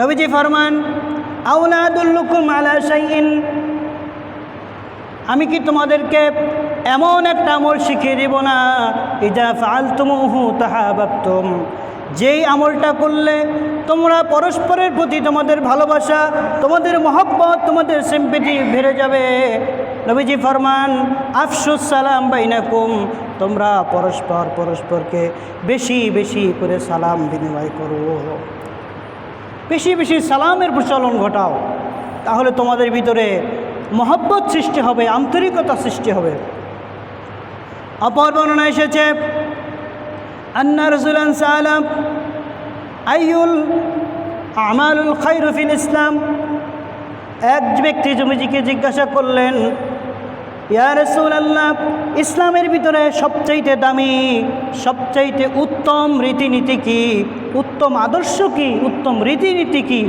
নবীজি ফরমান আউলাদুল্লুকুম আলা শাইইন। আমি কি তোমাদেরকে এমন একটা আমল শিখিয়ে দিব না? ইজা ফালতুমুহু তাহাবাবতুম। যেই আমলটা করলে তোমরা পরস্পরের প্রতি তোমাদের ভালোবাসা, তোমাদের মহব্বত, তোমাদের সিম্পিটি বেড়ে যাবে। নবীজি ফরমান, আফসুস সালাম বাইনাকুম। তোমরা পরস্পর পরস্পরকে বেশি বেশি করে সালাম বিনিময় করো। বেশি বেশি সালামের প্রচলন ঘটাও। তাহলে তোমাদের ভিতরে মহব্বত সৃষ্টি হবে, আন্তরিকতা সৃষ্টি হবে। অপর বর্ণনা এসেছে, আন্না রসুলান সালাম আইউল আমালুল খাইরুফিল ইসলাম। এক ব্যক্তি জমিজিকে জিজ্ঞাসা করলেন ইয়া রসুল আল্লাহ ইসলামের ভিতরে সবচাইতে দামি সবচাইতে উত্তম রীতিনীতি কি উত্তম আদর্শ কি উত্তম রীতিনীতি কি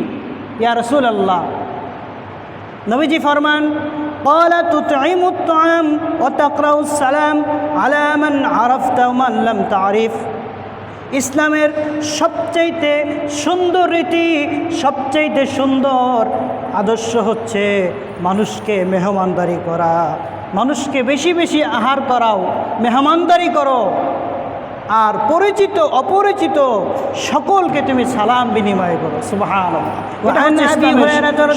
ইয়া রসুল আল্লাহ নবীজি ফরমান قال تطعم الطعام وتقرأ السلام على من عرفت ومن لم تعرف ইসলামের সবচাইতে সুন্দর রীতি সবচাইতে সুন্দর আদর্শ হচ্ছে মানুষকে মেহমানদারি করা মানুষকে বেশি বেশি আহার করাও মেহমানদারি করো আর পরিচিত অপরিচিত সকলকে তুমি সালাম বিনিময় করো সুবহান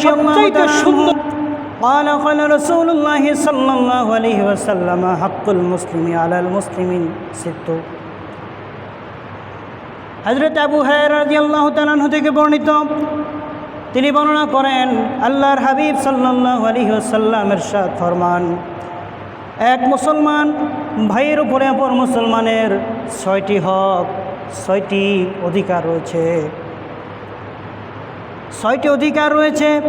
সবচাইতে সুন্দর قال قال رسول الله صلى الله عليه وسلم حق المسلم على المسلمين ست হজরত আবু হরাদিয়াল্লাহ তালাহ থেকে বর্ণিত তিনি বর্ণনা করেন আল্লাহর হাবিব সাল্লাহ আলী সাল্লামের সাথ ফরমান এক মুসলমান ভাইয়ের উপরে অপর মুসলমানের ছয়টি হক, ছয়টি অধিকার রয়েছে। ছয়টি অধিকার রয়েছে।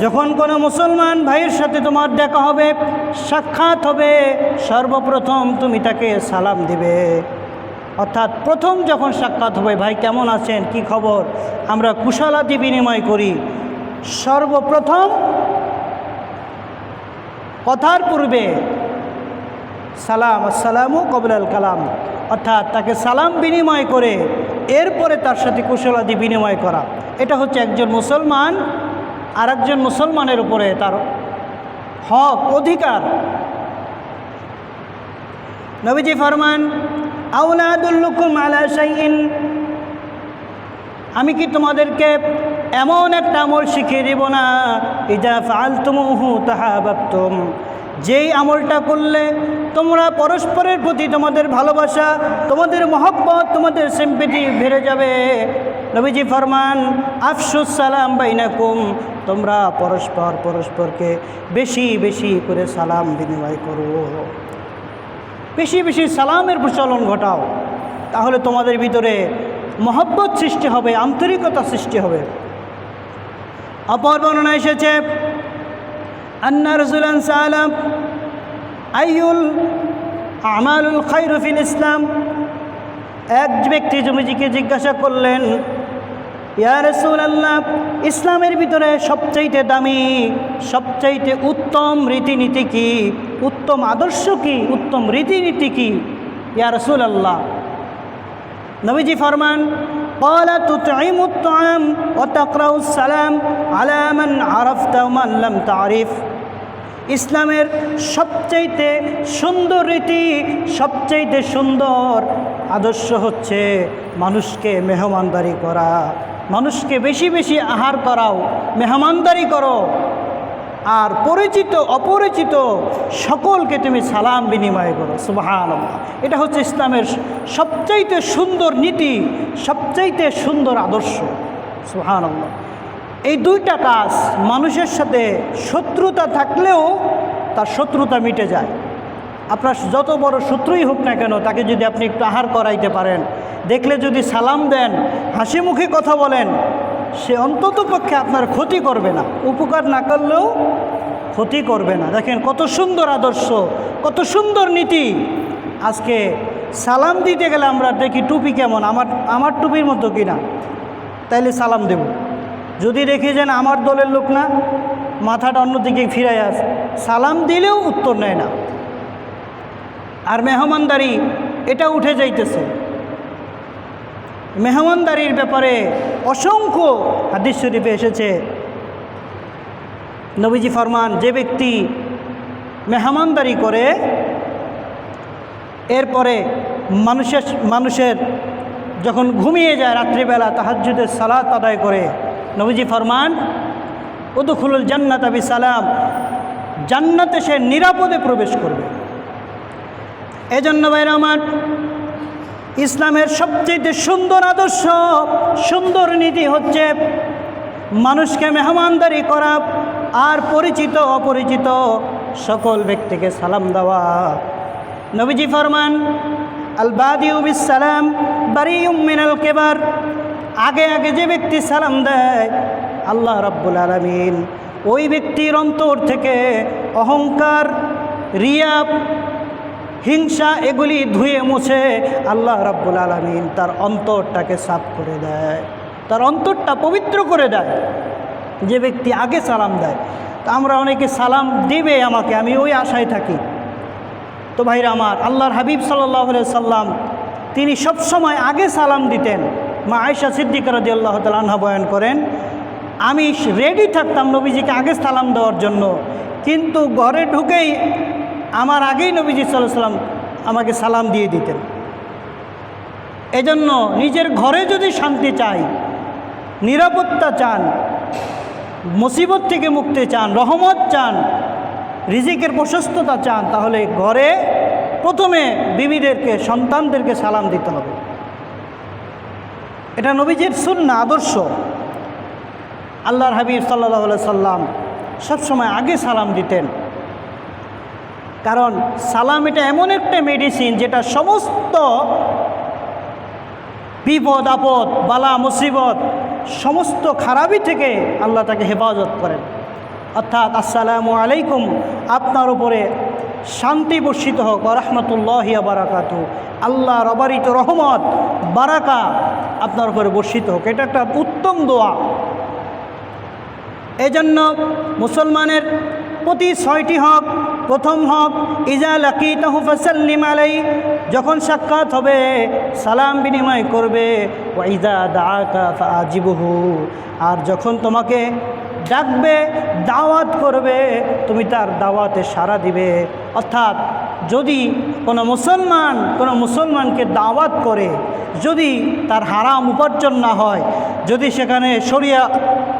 যখন কোনো মুসলমান ভাইয়ের সাথে তোমার দেখা হবে, সাক্ষাৎ হবে, সর্বপ্রথম তুমি তাকে সালাম দিবে। অর্থাৎ প্রথম যখন সাক্ষাৎ হবে, ভাই কেমন আছেন? কি খবর? আমরা কুশলাদি বিনিময় করি। সর্বপ্রথম কথার পূর্বে সালাম, আসসালামু কবুল কালাম। অর্থাৎ তাকে সালাম বিনিময় করে এরপরে তার সাথে কুশলাদি বিনিময় করা। এটা হচ্ছে একজন মুসলমান আর মুসলমানের উপরে তার হক, অধিকার। নবীজি ফরমান আউলাদুল্লুকুম আলা শাইইন। আমি কি তোমাদেরকে এমন একটা আমল শিখিয়ে দেব না। ইজা ফালতুমুহু তাহাবাবতুম। যেই আমলটা করলে তোমরা পরস্পরের প্রতি তোমাদের ভালোবাসা, তোমাদের মহব্বত, তোমাদের সিম্পিটি বেড়ে যাবে। নবীজি ফরমান, আফসুস সালাম বাইনাকুম। তোমরা পরস্পর পরস্পরকে বেশি বেশি করে সালাম বিনিময় করো। বেশি বেশি সালামের প্রচলন ঘটাও। তাহলে তোমাদের ভিতরে মহব্বত সৃষ্টি হবে, আন্তরিকতা সৃষ্টি হবে। অপর বর্ণনা এসেছে, আন্না রসুলান সালাম আইউল আমালুল খাইরুফিল ইসলাম। এক ব্যক্তি জমিজিকে জিজ্ঞাসা করলেন, ইয়া রসুল আল্লাহ ইসলামের ভিতরে সবচাইতে দামি, সবচাইতে উত্তম রীতিনীতি কি? উত্তম আদর্শ কি? উত্তম রীতিনীতি কি? ইয়া রসুল আল্লাহ নবীজি ফরমান قال تطعم الطعام وتقرأ السلام على من عرفت ومن لم تعرف ইসলামের সবচাইতে সুন্দর রীতি সবচাইতে সুন্দর আদর্শ হচ্ছে মানুষকে মেহমানদারি করা মানুষকে বেশি বেশি আহার করাও মেহমানদারি করো আর পরিচিত, অপরিচিত সকলকে তুমি সালাম বিনিময় করো। সুবাহান এটা হচ্ছে ইসলামের সবচাইতে সুন্দর নীতি, সবচাইতে সুন্দর আদর্শ। সুহান এই দুইটা কাজ মানুষের সাথে শত্রুতা থাকলেও তার শত্রুতা মিটে যায়। আপনার যত বড় শত্রুই হোক না কেন, তাকে যদি আপনি একটু আহার করাইতে পারেন, দেখলে যদি সালাম দেন হাসি মুখে কথা বলেন সে অন্তত পক্ষে আপনার ক্ষতি করবে না। উপকার না করলেও ক্ষতি করবে না। দেখেন কত সুন্দর আদর্শ, কত সুন্দর নীতি। আজকে সালাম দিতে গেলে আমরা দেখি টুপি কেমন, আমার আমার টুপির মতো কিনা। তাইলে সালাম দেব। যদি দেখি যেন আমার দলের লোক না, মাথাটা অন্যদিকে ফিরাই আস। সালাম দিলেও উত্তর নেয় না। আর মেহমানদারি, এটা উঠে যাইতেছে। মেহমানদারির ব্যাপারে অসংখ্য হাদিস শরীফে এসেছে। নবীজি ফরমান, যে ব্যক্তি মেহমানদারি করে, এরপরে মানুষের মানুষের যখন ঘুমিয়ে যায় রাত্রিবেলা, তাহাজ্জুদের সালাত আদায় করে, নবীজি ফরমান, উদুখুলুল জান্নাত আবি সালাম জান্নাতে সে নিরাপদে প্রবেশ করবে। এজন্য ভাইরা আমার ইসলামের সবচেয়ে সুন্দর আদর্শ, সুন্দর নীতি হচ্ছে মানুষকে মেহমানদারি করা আর পরিচিত অপরিচিত সকল ব্যক্তিকে সালাম দেওয়া। নবীজি ফরমান, আল বাদিউবিস সালাম মিনাল কেবার। আগে আগে যে ব্যক্তি সালাম দেয়, আল্লাহ রাব্বুল আলমিন। ওই ব্যক্তির অন্তর থেকে অহংকার রিয়া হিংসা এগুলি ধুয়ে মুছে আল্লাহ রাব্বুল আলমিন তার অন্তরটাকে সাফ করে দেয়। তার অন্তরটা পবিত্র করে দেয়। যে ব্যক্তি আগে সালাম দেয়। তা আমরা অনেকে সালাম দেবে আমাকে, আমি ওই আশায় থাকি। তো ভাইরা আমার, আল্লাহর হাবিব সাল্লাহ সাল্লাম, তিনি সবসময় আগে সালাম দিতেন। মা আয়সা সিদ্দিক রাজি আল্লাহ তালাহা বয়ন করেন, আমি রেডি থাকতাম নবীজিকে আগে সালাম দেওয়ার জন্য। কিন্তু ঘরে ঢুকেই আমার আগেই নবীজি সাল্লাহ সাল্লাম আমাকে সালাম দিয়ে দিতেন। এজন্য নিজের ঘরে যদি শান্তি চাই, নিরাপত্তা চান, মুসিবত থেকে মুক্তি চান, রহমত চান, রিজিকের প্রশস্ততা চান, তাহলে ঘরে প্রথমে বিবিদেরকে, সন্তানদেরকে সালাম দিতে হবে। এটা নবীজির সুন্না আদর্শ। আল্লাহর হাবিব সাল্লাহ সাল্লাম সবসময় আগে সালাম দিতেন। কারণ সালাম এটা এমন একটা মেডিসিন যেটা সমস্ত বিপদ, আপদ, বালা, মুসিবত, সমস্ত খারাপি থেকে আল্লাহ তাকে হেফাজত করেন। অর্থাৎ আসসালামু আলাইকুম, আপনার উপরে শান্তি বর্ষিত হোক রহমতুল্লাহ বারাকাত আল্লাহ রবারিত রহমত, বারাকা আপনার উপরে বর্ষিত হোক। এটা একটা উত্তম দোয়া। এজন্য মুসলমানের প্রতি ছয়টি হক। প্রথম হক, ইজা লাকি তাহু ফসল্লিম আলাই যখন সাক্ষাৎ হবে, সালাম বিনিময় করবে ও ইজা দাকা আজিবহু আর যখন তোমাকে ডাকবে, দাওয়াত করবে, তুমি তার দাওয়াতে সাড়া দিবে। অর্থাৎ, যদি কোনো মুসলমান কোনো মুসলমানকে দাওয়াত করে, যদি তার হারাম উপার্জন না হয়, যদি সেখানে সরিয়া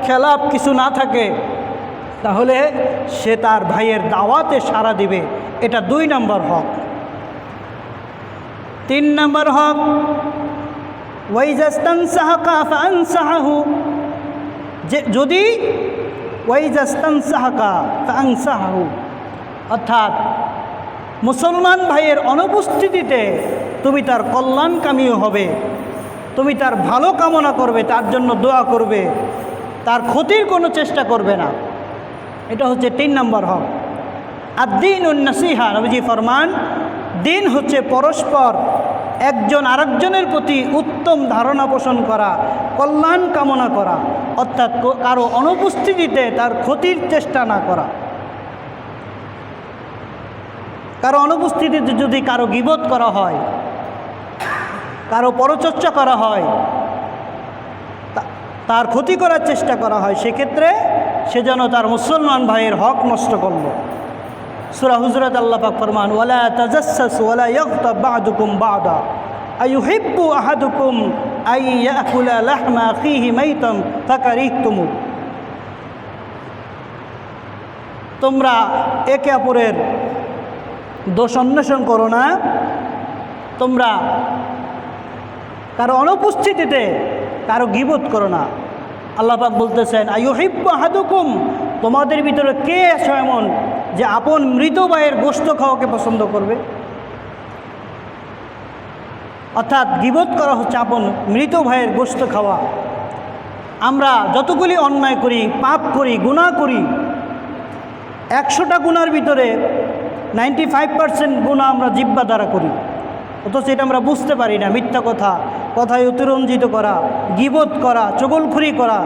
খেলাপ কিছু না থাকে তাহলে সে তার ভাইয়ের দাওয়াতে সাড়া দিবে। এটা দুই নম্বর হক। তিন নম্বর হক ওয়াইজাস্তান সাহাকা ফান সাহাহু যে যদি ওয়াইজাস্তান সাহাকা ফান সাহাহু অর্থাৎ মুসলমান ভাইয়ের অনুপস্থিতিতে তুমি তার কল্যাণকামীও হবে, তুমি তার ভালো কামনা করবে, তার জন্য দোয়া করবে, তার ক্ষতির কোনো চেষ্টা করবে না। এটা হচ্ছে তিন নম্বর হক। আর দিন উন্নসিহা নবীজি ফরমান, দিন হচ্ছে পরস্পর একজন আরেকজনের প্রতি উত্তম ধারণা পোষণ করা, কল্যাণ কামনা করা, অর্থাৎ কারও অনুপস্থিতিতে তার ক্ষতির চেষ্টা না করা। কারও অনুপস্থিতিতে যদি কারও গিবত করা হয়, কারও পরচর্চা করা হয় তার ক্ষতি করার চেষ্টা করা হয়, সেক্ষেত্রে সে যেন তার মুসলমান ভাইয়ের হক নষ্ট করল। সুরা হুজরত আল্লাহ পাক ফরমান, ওয়ালা তাজাসসাস ওয়ালা ইয়াগতাব বা'দুকুম বা'দা। আইয়ুহিব্বু আহাদুকুম আই ইয়াকুলা লাহমা আখিহি মাইতান ফাকারিহতুমু। তোমরা একে অপরের দোষ অন্বেষণ করো না। তোমরা কারও অনুপস্থিতিতে কারও গিবোধ করো না। আল্লাহ পাক বলতেছেন আয়ুহিব্বা হাদুকুম তোমাদের ভিতরে কে আছে এমন যে আপন মৃত ভাইয়ের গোস্ত খাওয়াকে পছন্দ করবে? অর্থাৎ গিবোধ করা হচ্ছে আপন মৃত ভাইয়ের গোস্ত খাওয়া। আমরা যতগুলি অন্যায় করি, পাপ করি, গুনাহ করি, একশোটা গুনার ভিতরে নাইনটি ফাইভ পার্সেন্ট গুণা আমরা জিব্বা দ্বারা করি। অথচ এটা আমরা বুঝতে পারি না, মিথ্যা কথা। কথায় অতিরঞ্জিত করা, গিবত করা, চগলখুরি করা,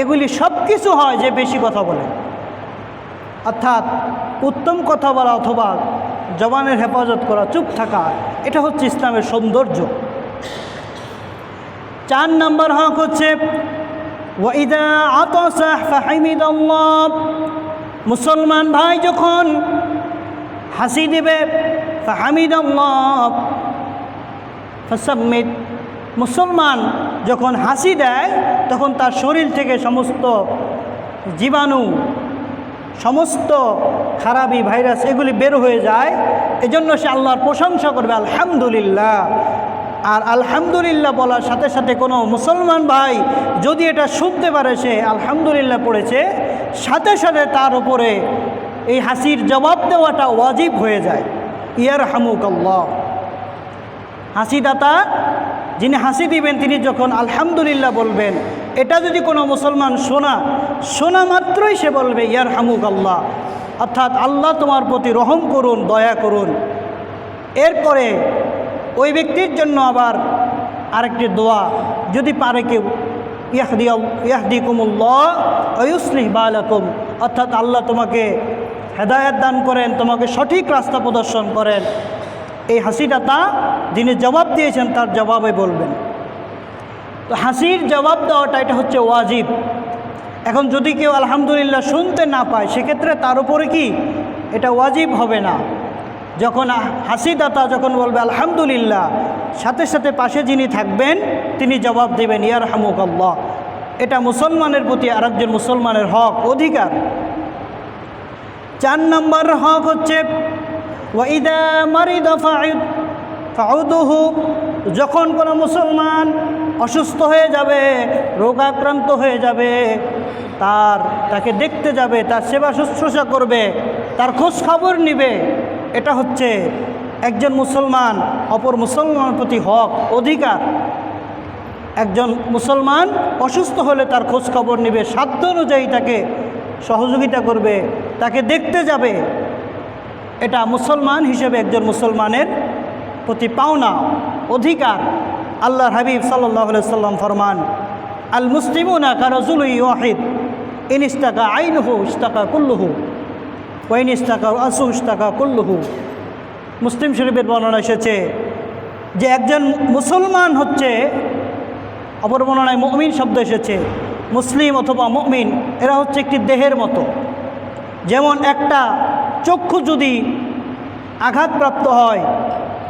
এগুলি সব কিছু হয় যে বেশি কথা বলে। অর্থাৎ উত্তম কথা বলা অথবা জবানের হেফাজত করা, চুপ থাকা, এটা হচ্ছে ইসলামের সৌন্দর্য। চার নম্বর হক হচ্ছে মুসলমান ভাই যখন হাসি দেবে, ফাহামিদাল্লাহ, ফাসাম্মিদ মুসলমান যখন হাসি দেয়, তখন তার শরীর থেকে সমস্ত জীবাণু, সমস্ত খারাপি ভাইরাস এগুলি বের হয়ে যায়। এজন্য সে আল্লাহর প্রশংসা করবে, আলহামদুলিল্লাহ। আর আলহামদুলিল্লাহ বলার সাথে সাথে কোনো মুসলমান ভাই যদি এটা শুনতে পারে, সে আলহামদুলিল্লাহ পড়েছে, সাথে সাথে তার উপরে এই হাসির জবাব দেওয়াটা ওয়াজিব হয়ে যায়। ইয়ার হামুক আল্লাহ হাসিদাতা যিনি হাসি দিবেন, তিনি যখন আলহামদুলিল্লাহ বলবেন, এটা যদি কোনো মুসলমান শোনা শোনা মাত্রই সে বলবে ইয়ার হামুক আল্লাহ অর্থাৎ আল্লাহ তোমার প্রতি রহম করুন, দয়া করুন। এরপরে ওই ব্যক্তির জন্য আবার আরেকটি দোয়া, যদি পারে কেউ, ইয়াহদি ইয়াহদি কুমুল্লাহ অয়ুসলিহ বালাকুম। অর্থাৎ আল্লাহ তোমাকে হেদায়ত দান করেন, তোমাকে সঠিক রাস্তা প্রদর্শন করেন। এই হাসিটা তা যিনি জবাব দিয়েছেন তার জবাবে বলবেন। তো হাসির জবাব দেওয়াটা এটা হচ্ছে ওয়াজিব। এখন যদি কেউ আলহামদুলিল্লাহ শুনতে না পায়, সেক্ষেত্রে তার উপরে কি? এটা ওয়াজিব হবে না। যখন হাসিদাতা যখন বলবে আলহামদুলিল্লাহ, সাথে সাথে পাশে যিনি থাকবেন, তিনি জবাব দেবেন ইয়ার হামুক আল্লাহ এটা মুসলমানের প্রতি আরেকজন মুসলমানের হক, অধিকার। চার নম্বর হক হচ্ছে ওয়াইদা মারিদ ফাউদুহু, যখন কোনো মুসলমান অসুস্থ হয়ে যাবে, রোগাক্রান্ত হয়ে যাবে, তার, তাকে দেখতে যাবে, তার সেবা শুশ্রূষা করবে, তার খোঁজ খবর নিবে, এটা হচ্ছে একজন মুসলমান, অপর মুসলমানের প্রতি হক, অধিকার। একজন মুসলমান অসুস্থ হলে তার খোঁজ খবর নেবে, সাধ্য অনুযায়ী তাকে সহযোগিতা করবে, তাকে দেখতে যাবে। এটা মুসলমান হিসেবে একজন মুসলমানের প্রতি পাওনা, অধিকার আল্লাহর হাবিব সাল্লাহ সাল্লাম ফরমান, আল মুসলিমুনা কারজুল ওয়াহিদ, ইন ইস্তাকা আইনহু ইস্তাকা কুল্লুহু ওয়াইন ইস্তাকা আসু ইস্তাকা কুল্লুহু। মুসলিম শরীফের বর্ণনা এসেছে যে একজন মুসলমান হচ্ছে, অপর বর্ণনায় মমিন শব্দ এসেছে, মুসলিম অথবা মমিন, এরা হচ্ছে একটি দেহের মতো। যেমন একটা চক্ষু যদি আঘাতপ্রাপ্ত হয়,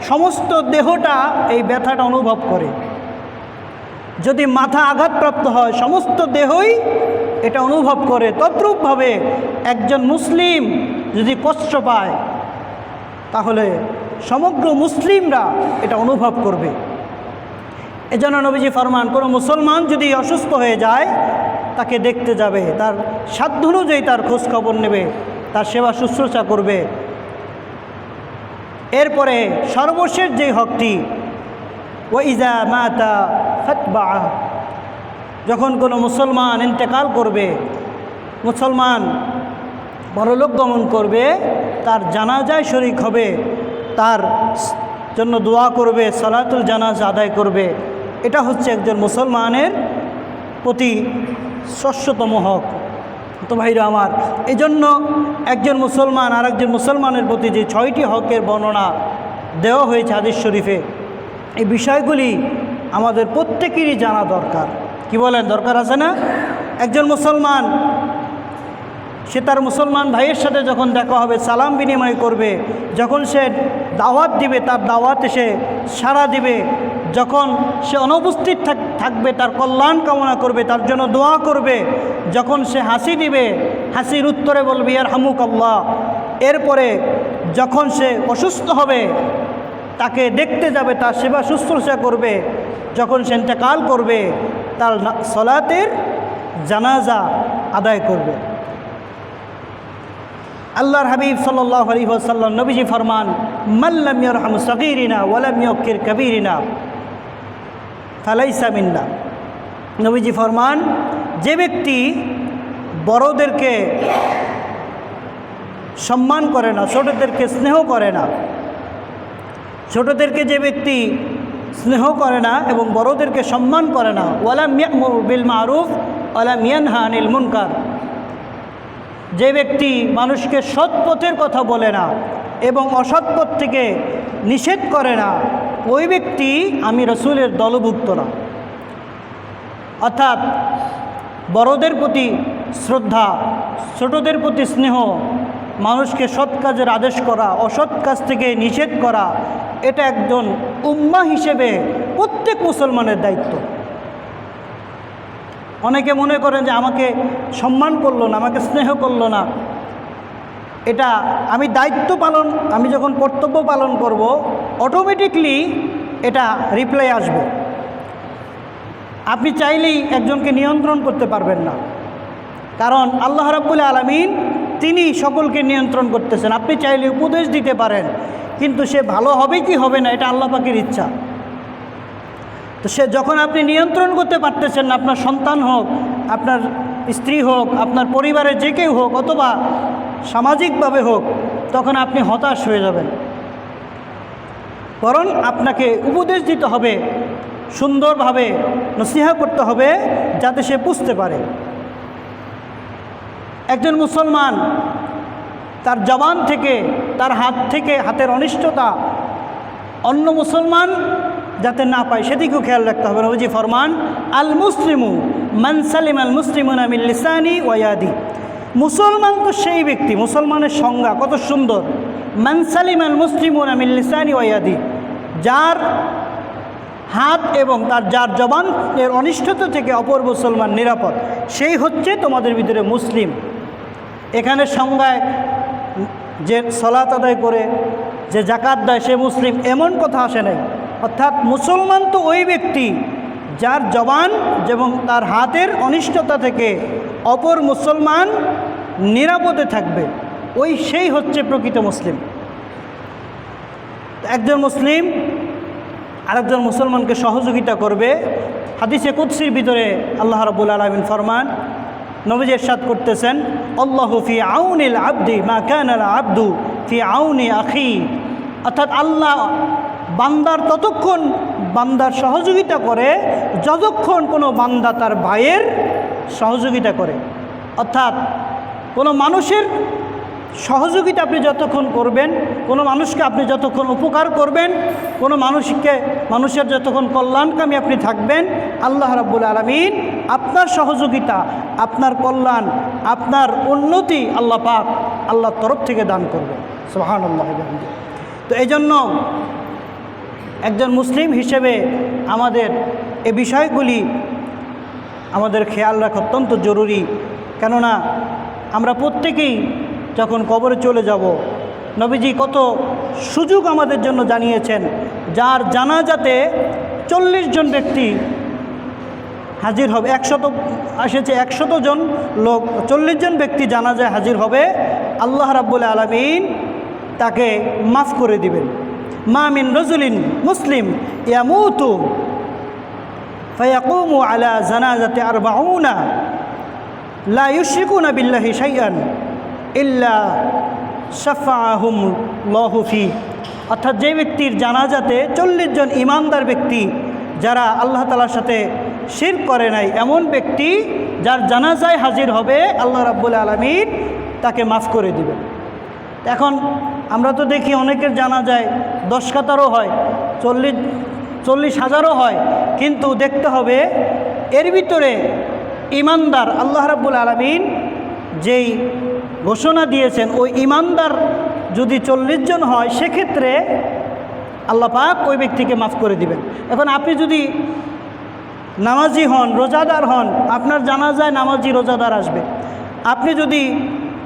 সমস্ত দেহটা এই ব্যথাটা অনুভব করে। যদি মাথা আঘাতপ্রাপ্ত হয়, সমস্ত দেহই এটা অনুভব করে। তদ্রূপভাবে একজন মুসলিম যদি কষ্ট পায়, তাহলে সমগ্র মুসলিমরা এটা অনুভব করবে। এজন্য নবীজি ফরমান, কোনো মুসলমান যদি অসুস্থ হয়ে যায়, তাকে দেখতে যাবে। তার সাধ্য অনুযায়ী তার খোঁজ খবর নেবে। তার সেবা শুশ্রূষা করবে। এরপরে সর্বশেষ যে হকটি ওইজা মাতা ফতবা যখন কোনো মুসলমান ইন্তেকাল করবে, মুসলমান বড়লোক গমন করবে, তার জানাজায় শরিক হবে, তার জন্য দোয়া করবে, সালাতুল জানাজ আদায় করবে, এটা হচ্ছে একজন মুসলমানের প্রতি ষষ্ঠতম হক। তো ভাইরা আমার এই জন্য একজন মুসলমান আর একজন মুসলমানের প্রতি যে ছয়টি হকের বর্ণনা দেওয়া হয়েছে হাদিস শরীফে, এই বিষয়গুলি আমাদের প্রত্যেকেরই জানা দরকার। কি বলেন, দরকার আছে না? একজন মুসলমান, সে তার মুসলমান ভাইয়ের সাথে যখন দেখা হবে, সালাম বিনিময় করবে, যখন সে দাওয়াত দিবে, তার দাওয়াতে সে সাড়া দিবে, যখন সে অনুপস্থিত থাকবে তার কল্যাণ কামনা করবে, তার জন্য দোয়া করবে। যখন সে হাসি দিবে, হাসির উত্তরে বলবে ইয়ার হামুক আল্লাহ এরপরে যখন সে অসুস্থ হবে, তাকে দেখতে যাবে, তার সেবা শুশ্রূষা করবে। যখন সে ইন্তেকাল করবে, তার সলাতের জানাজা আদায় করবে। আল্লাহর হাবিব সাল্লাহ আলী সাল্লাম নবীজি ফরমান মাল্লাম রহম সগিরিনা ওয়ালাম ইয়কির কবিরিনা। ফালাইসা মিন্না নবীজি ফরমান, যে ব্যক্তি বড়দেরকে সম্মান করে না, ছোটদেরকে স্নেহ করে না, ছোটদেরকে যে ব্যক্তি স্নেহ করে না এবং বড়দেরকে সম্মান করে না, ওয়ালাম বিল মারুফ, ওয়ালাম ইয়ানহা আনিল মুনকার। যে ব্যক্তি মানুষকে সৎ পথের কথা বলে না এবং অসৎ পথ থেকে নিষেধ করে না ওই ব্যক্তি আমি রসুলের দলভুক্ত না অর্থাৎ বড়দের প্রতি শ্রদ্ধা, ছোটদের প্রতি স্নেহ, মানুষকে সৎ কাজের আদেশ করা, অসৎ কাজ থেকে নিষেধ করা, এটা একজন উম্মা হিসেবে প্রত্যেক মুসলমানের দায়িত্ব। অনেকে মনে করেন যে আমাকে সম্মান করল না, আমাকে স্নেহ করল না। এটা আমি দায়িত্ব পালন, আমি যখন কর্তব্য পালন করব অটোমেটিকলি এটা রিপ্লাই আসবে। আপনি চাইলেই একজনকে নিয়ন্ত্রণ করতে পারবেন না। কারণ আল্লাহ রাব্বুল আলমিন তিনি সকলকে নিয়ন্ত্রণ করতেছেন। আপনি চাইলে উপদেশ দিতে পারেন, কিন্তু সে ভালো হবে কি হবে না, এটা আল্লাহ পাকের ইচ্ছা। তো সে যখন আপনি নিয়ন্ত্রণ করতে পারতেছেন আপনার সন্তান হোক, আপনার স্ত্রী হোক, আপনার পরিবারের যে কেউ হোক, অথবা সামাজিকভাবে হোক, তখন আপনি হতাশ হয়ে যাবেন। বরং আপনাকে উপদেশ দিতে হবে, সুন্দরভাবে নসিহা করতে হবে, যাতে সে বুঝতে পারে। একজন মুসলমান তার জবান থেকে, তার হাত থেকে হাতের অনিষ্টতা অন্য মুসলমান যাতে না পায়, সেদিকেও খেয়াল রাখতে হবে। নবীজি ফরমান আল মুসলিমু মানসালিম আল মুসলিমুন আমিল লিসানি ওয়াদি মুসলমান তো সেই ব্যক্তি, মুসলমানের সংজ্ঞা কত সুন্দর। মানসালিম আল মুসলিমুন আমিল লিসানি ওয়াদি যার হাত এবং তার যার জবান এর অনিষ্টতা থেকে অপর মুসলমান নিরাপদ, সেই হচ্ছে তোমাদের ভিতরে মুসলিম। এখানে সংজ্ঞায় যে সলাত আদায় করে, যে জাকাত দেয় সে মুসলিম, এমন কথা আসে নাই। অর্থাৎ মুসলমান তো ওই ব্যক্তি যার জবান এবং তার হাতের অনিষ্টতা থেকে অপর মুসলমান নিরাপদে থাকবে। ওই সেই হচ্ছে প্রকৃত মুসলিম। একজন মুসলিম আরেকজন মুসলমানকে সহযোগিতা করবে। হাদিসে কুৎসির ভিতরে আল্লাহ রবুল আলমিন ফরমান, নবীজ এরশাদ করতেছেন, আল্লাহ ফি আউনিল আব্দি মা কান আব্দু ফি আউনি আখি। অর্থাৎ আল্লাহ বান্দার ততক্ষণ বান্দার সহযোগিতা করে, যতক্ষণ কোনো বান্দা তার ভাইয়ের সহযোগিতা করে। অর্থাৎ কোনো মানুষের সহযোগিতা আপনি যতক্ষণ করবেন, কোনো মানুষকে আপনি যতক্ষণ উপকার করবেন, কোনো মানুষকে, মানুষের যতক্ষণ কল্যাণকামী আপনি থাকবেন, আল্লাহ রাব্বুল আলমিন আপনার সহযোগিতা, আপনার কল্যাণ, আপনার উন্নতি আল্লাহ পাক আল্লাহর তরফ থেকে দান করবেন। সোহান আল্লাহ তো এই জন্য একজন মুসলিম হিসেবে আমাদের এ বিষয়গুলি আমাদের খেয়াল রাখা অত্যন্ত জরুরি। কেননা আমরা প্রত্যেকেই যখন কবরে চলে যাব, নবীজি কত সুযোগ আমাদের জন্য জানিয়েছেন, যার জানাজাতে চল্লিশ জন ব্যক্তি হাজির হবে, একশত, এসেছে একশত জন লোক, চল্লিশ জন ব্যক্তি জানাজায় হাজির হবে। আল্লাহ রাব্বুল আলমিন তাকে মাফ করে দিবেন। মা মিন রজুলিন মুসলিম ইয়ামুতু ফায়াকুমু আলা জানাজাতে আরবাউনা। লা ইউশরিকুনা বিল্লাহি শাইআন ইল্লা শাফাহুম লহুফি অর্থাৎ যে ব্যক্তির জানাজাতে চল্লিশ জন ইমানদার ব্যক্তি যারা আল্লাহ তালার সাথে শির করে নাই, এমন ব্যক্তি যার জানাজায় হাজির হবে, আল্লাহ রাব্বুল আলমিন তাকে মাফ করে দিবে এখন আমরা তো দেখি অনেকের জানা যায় দশ কাতারও হয়, চল্লিশ চল্লিশ হাজারও হয়। কিন্তু দেখতে হবে এর ভিতরে ইমানদার আল্লাহ রাব্বুল আলমিন যেই ঘোষণা দিয়েছেন, ওই ইমানদার যদি চল্লিশ জন হয়, সেক্ষেত্রে আল্লাহ পাক ওই ব্যক্তিকে মাফ করে দিবেন। এখন আপনি যদি নামাজি হন, রোজাদার হন, আপনার জানা যায় নামাজি রোজাদার আসবে। আপনি যদি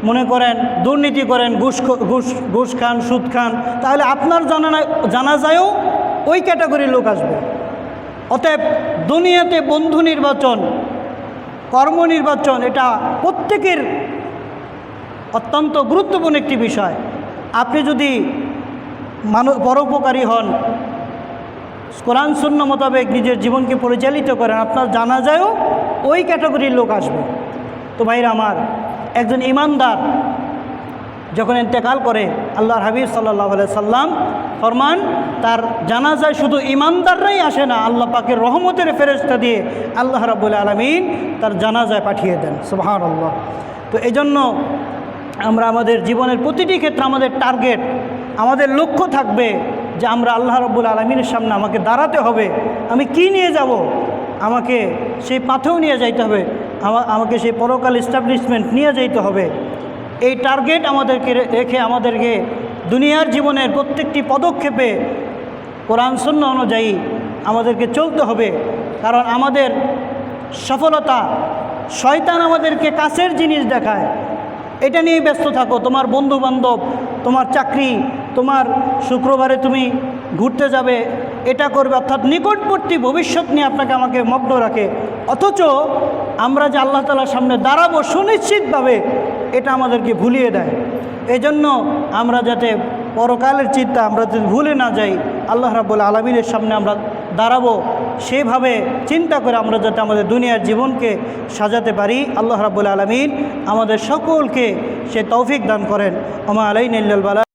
মনে করেন, দুর্নীতি করেন, ঘুষ ঘুষ ঘুষ খান, সুদ খান, তাহলে আপনার জানা জানা যায়ও ওই ক্যাটাগরির লোক আসবে। অতএব দুনিয়াতে বন্ধু নির্বাচন, কর্ম নির্বাচন, এটা প্রত্যেকের অত্যন্ত গুরুত্বপূর্ণ একটি বিষয়। আপনি যদি মানুষ পরোপকারী হন, কোরআন শূন্য মোতাবেক নিজের জীবনকে পরিচালিত করেন, আপনার জানা যায়ও ওই ক্যাটাগরির লোক আসবে। তো ভাইরা আমার একজন ইমানদার যখন ইন্তেকাল করে, আল্লাহর হাবিব সাল্লাহ সাল্লাম ফরমান, তার জানাজায় শুধু ইমানদাররাই আসে না, আল্লাহ পাকের রহমতের ফেরেস্তা দিয়ে আল্লাহ রাবুল আলমিন তার জানাজায় পাঠিয়ে দেন সুবাহান আল্লাহ তো এই জন্য আমরা আমাদের জীবনের প্রতিটি ক্ষেত্রে আমাদের টার্গেট, আমাদের লক্ষ্য থাকবে যে আমরা আল্লাহ রব্বুল আলমিনের সামনে আমাকে দাঁড়াতে হবে, আমি কি নিয়ে যাব? আমাকে সেই পাথেও নিয়ে যাইতে হবে। আমাকে সেই পরকাল এস্টাবলিশমেন্ট নিয়ে যাইতে হবে। এই টার্গেট আমাদেরকে রেখে আমাদেরকে দুনিয়ার জীবনের প্রত্যেকটি পদক্ষেপে কোরআন শূন্য অনুযায়ী আমাদেরকে চলতে হবে। কারণ আমাদের সফলতা শয়তান আমাদেরকে কাছের জিনিস দেখায়। এটা নিয়ে ব্যস্ত থাকো। তোমার বন্ধু বান্ধব তোমার চাকরি, তোমার শুক্রবারে তুমি ঘুরতে যাবে, এটা করবে। অর্থাৎ নিকটবর্তী ভবিষ্যৎ নিয়ে আপনাকে আমাকে মগ্ন রাখে। অথচ আমরা যে আল্লাহ তালার সামনে দাঁড়াবো সুনিশ্চিতভাবে এটা আমাদেরকে ভুলিয়ে দেয়। এই জন্য আমরা যাতে পরকালের চিন্তা আমরা যদি ভুলে না যাই, আল্লাহ রাবুল আলমিনের সামনে আমরা দাঁড়াবো, সেভাবে চিন্তা করে আমরা যাতে আমাদের দুনিয়ার জীবনকে সাজাতে পারি, আল্লাহ রাবুল আলমিন আমাদের সকলকে সে তৌফিক দান করেন। ওমা আলাইন বালা